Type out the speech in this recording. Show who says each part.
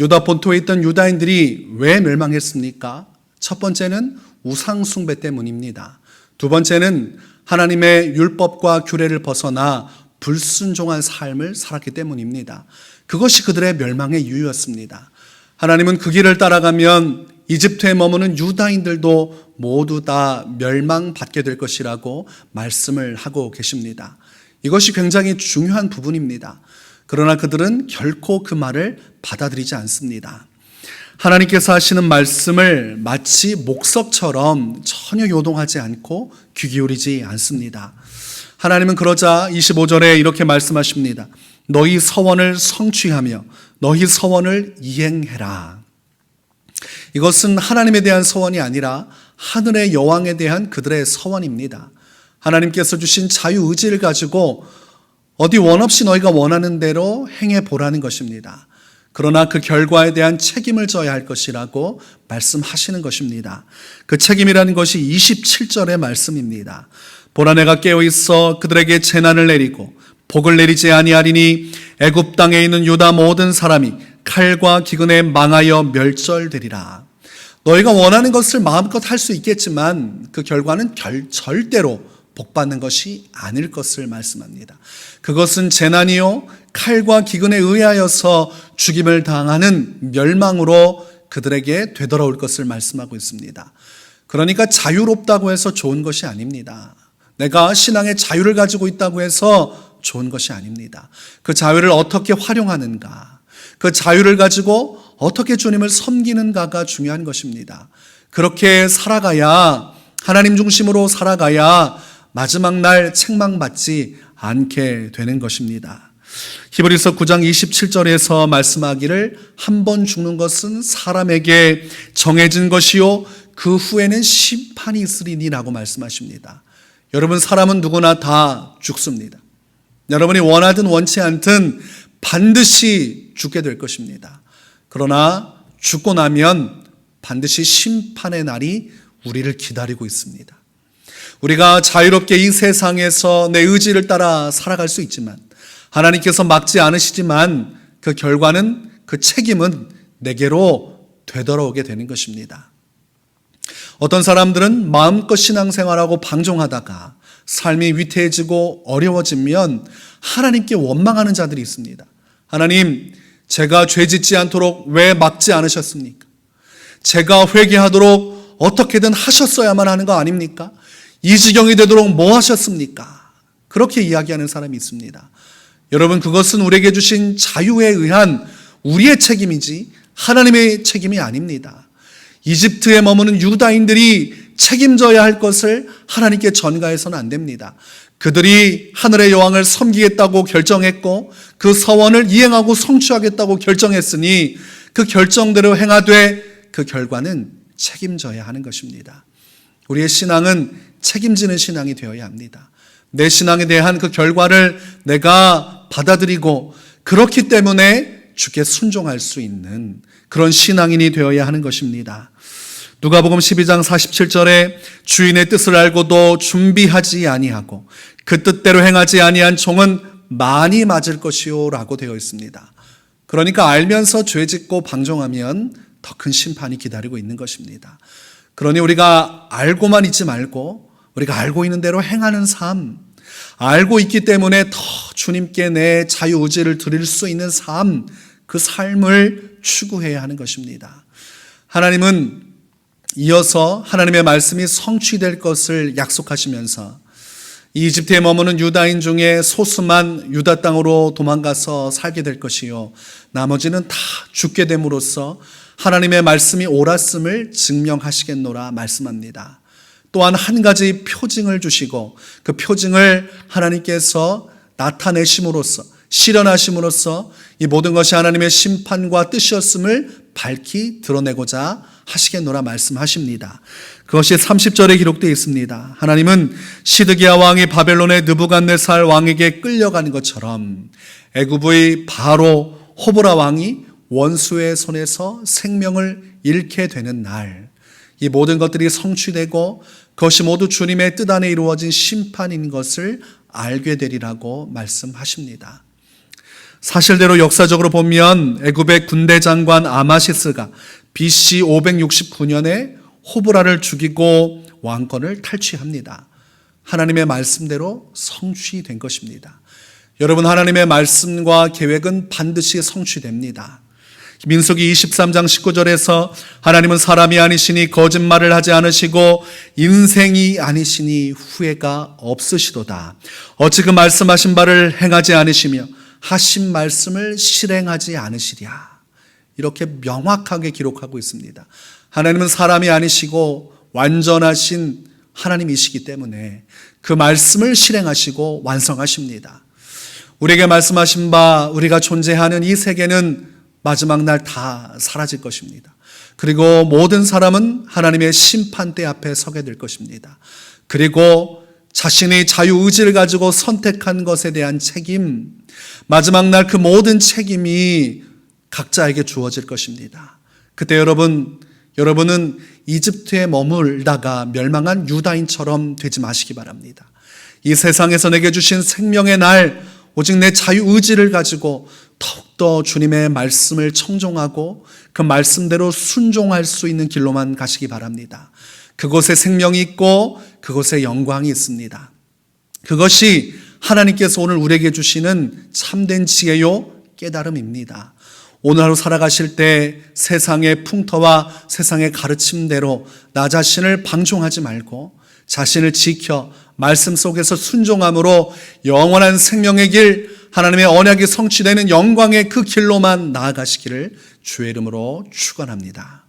Speaker 1: 유다 본토에 있던 유다인들이 왜 멸망했습니까? 첫 번째는 우상숭배 때문입니다. 두 번째는 하나님의 율법과 규례를 벗어나 불순종한 삶을 살았기 때문입니다. 그것이 그들의 멸망의 이유였습니다. 하나님은 그 길을 따라가면 이집트에 머무는 유다인들도 모두 다 멸망받게 될 것이라고 말씀을 하고 계십니다. 이것이 굉장히 중요한 부분입니다. 그러나 그들은 결코 그 말을 받아들이지 않습니다. 하나님께서 하시는 말씀을 마치 목석처럼 전혀 요동하지 않고 귀 기울이지 않습니다. 하나님은 그러자 25절에 이렇게 말씀하십니다. 너희 서원을 성취하며 너희 서원을 이행해라. 이것은 하나님에 대한 서원이 아니라 하늘의 여왕에 대한 그들의 서원입니다. 하나님께서 주신 자유 의지를 가지고 어디 원 없이 너희가 원하는 대로 행해 보라는 것입니다. 그러나 그 결과에 대한 책임을 져야 할 것이라고 말씀하시는 것입니다. 그 책임이라는 것이 27절의 말씀입니다. 보라 내가 깨어 있어 그들에게 재난을 내리고 복을 내리지 아니하리니 애굽 땅에 있는 유다 모든 사람이 칼과 기근에 망하여 멸절되리라. 너희가 원하는 것을 마음껏 할 수 있겠지만 그 결과는 결, 절대로 복받는 것이 아닐 것을 말씀합니다. 그것은 재난이요 칼과 기근에 의하여서 죽임을 당하는 멸망으로 그들에게 되돌아올 것을 말씀하고 있습니다. 그러니까 자유롭다고 해서 좋은 것이 아닙니다. 내가 신앙의 자유를 가지고 있다고 해서 좋은 것이 아닙니다. 그 자유를 어떻게 활용하는가, 그 자유를 가지고 어떻게 주님을 섬기는가가 중요한 것입니다. 그렇게 살아가야 하나님 중심으로 살아가야 마지막 날 책망받지 않게 되는 것입니다. 히브리서 9장 27절에서 말씀하기를 한 번 죽는 것은 사람에게 정해진 것이요 그 후에는 심판이 있으리니라고 말씀하십니다. 여러분 사람은 누구나 다 죽습니다. 여러분이 원하든 원치 않든 반드시 죽게 될 것입니다. 그러나 죽고 나면 반드시 심판의 날이 우리를 기다리고 있습니다. 우리가 자유롭게 이 세상에서 내 의지를 따라 살아갈 수 있지만 하나님께서 막지 않으시지만 그 결과는 그 책임은 내게로 되돌아오게 되는 것입니다. 어떤 사람들은 마음껏 신앙생활하고 방종하다가 삶이 위태해지고 어려워지면 하나님께 원망하는 자들이 있습니다. 하나님, 제가 죄 짓지 않도록 왜 막지 않으셨습니까? 제가 회개하도록 어떻게든 하셨어야만 하는 거 아닙니까? 이 지경이 되도록 뭐 하셨습니까? 그렇게 이야기하는 사람이 있습니다. 여러분, 그것은 우리에게 주신 자유에 의한 우리의 책임이지 하나님의 책임이 아닙니다. 이집트에 머무는 유다인들이 책임져야 할 것을 하나님께 전가해서는 안 됩니다. 그들이 하늘의 여왕을 섬기겠다고 결정했고 그 서원을 이행하고 성취하겠다고 결정했으니 그 결정대로 행하되 그 결과는 책임져야 하는 것입니다. 우리의 신앙은 책임지는 신앙이 되어야 합니다. 내 신앙에 대한 그 결과를 내가 받아들이고 그렇기 때문에 주께 순종할 수 있는 그런 신앙인이 되어야 하는 것입니다. 누가복음 12장 47절에 주인의 뜻을 알고도 준비하지 아니하고 그 뜻대로 행하지 아니한 종은 많이 맞을 것이요라고 되어 있습니다. 그러니까 알면서 죄 짓고 방종하면 더 큰 심판이 기다리고 있는 것입니다. 그러니 우리가 알고만 있지 말고 우리가 알고 있는 대로 행하는 삶, 알고 있기 때문에 더 주님께 내 자유 의지를 드릴 수 있는 삶, 그 삶을 추구해야 하는 것입니다. 하나님은 이어서 하나님의 말씀이 성취될 것을 약속하시면서 이집트에 머무는 유다인 중에 소수만 유다 땅으로 도망가서 살게 될 것이요. 나머지는 다 죽게 됨으로써 하나님의 말씀이 옳았음을 증명하시겠노라 말씀합니다. 또한 한 가지 표징을 주시고 그 표징을 하나님께서 나타내심으로써 실현하심으로써 이 모든 것이 하나님의 심판과 뜻이었음을 밝히 드러내고자 하시겠노라 말씀하십니다. 그것이 30절에 기록되어 있습니다. 하나님은 시드기야 왕이 바벨론의 느부갓네살 왕에게 끌려가는 것처럼 애굽의 바로 호보라 왕이 원수의 손에서 생명을 잃게 되는 날, 이 모든 것들이 성취되고 그것이 모두 주님의 뜻 안에 이루어진 심판인 것을 알게 되리라고 말씀하십니다. 사실대로 역사적으로 보면 애굽의 군대 장관 아마시스가 BC 569년에 호브라를 죽이고 왕권을 탈취합니다. 하나님의 말씀대로 성취된 것입니다. 여러분 하나님의 말씀과 계획은 반드시 성취됩니다. 민수기 23장 19절에서 하나님은 사람이 아니시니 거짓말을 하지 않으시고 인생이 아니시니 후회가 없으시도다. 어찌 그 말씀하신 바를 행하지 않으시며 하신 말씀을 실행하지 않으시랴. 이렇게 명확하게 기록하고 있습니다. 하나님은 사람이 아니시고 완전하신 하나님이시기 때문에 그 말씀을 실행하시고 완성하십니다. 우리에게 말씀하신 바 우리가 존재하는 이 세계는 마지막 날 다 사라질 것입니다. 그리고 모든 사람은 하나님의 심판대 앞에 서게 될 것입니다. 그리고 자신의 자유 의지를 가지고 선택한 것에 대한 책임, 마지막 날 그 모든 책임이 각자에게 주어질 것입니다. 그때 여러분, 여러분은 이집트에 머물다가 멸망한 유다인처럼 되지 마시기 바랍니다. 이 세상에서 내게 주신 생명의 날, 오직 내 자유 의지를 가지고 더욱더 주님의 말씀을 청종하고 그 말씀대로 순종할 수 있는 길로만 가시기 바랍니다. 그곳에 생명이 있고 그곳에 영광이 있습니다. 그것이 하나님께서 오늘 우리에게 주시는 참된 지혜요 깨달음입니다. 오늘 하루 살아가실 때 세상의 풍토와 세상의 가르침대로 나 자신을 방종하지 말고 자신을 지켜 말씀 속에서 순종함으로 영원한 생명의 길, 하나님의 언약이 성취되는 영광의 그 길로만 나아가시기를 주의 이름으로 축원합니다.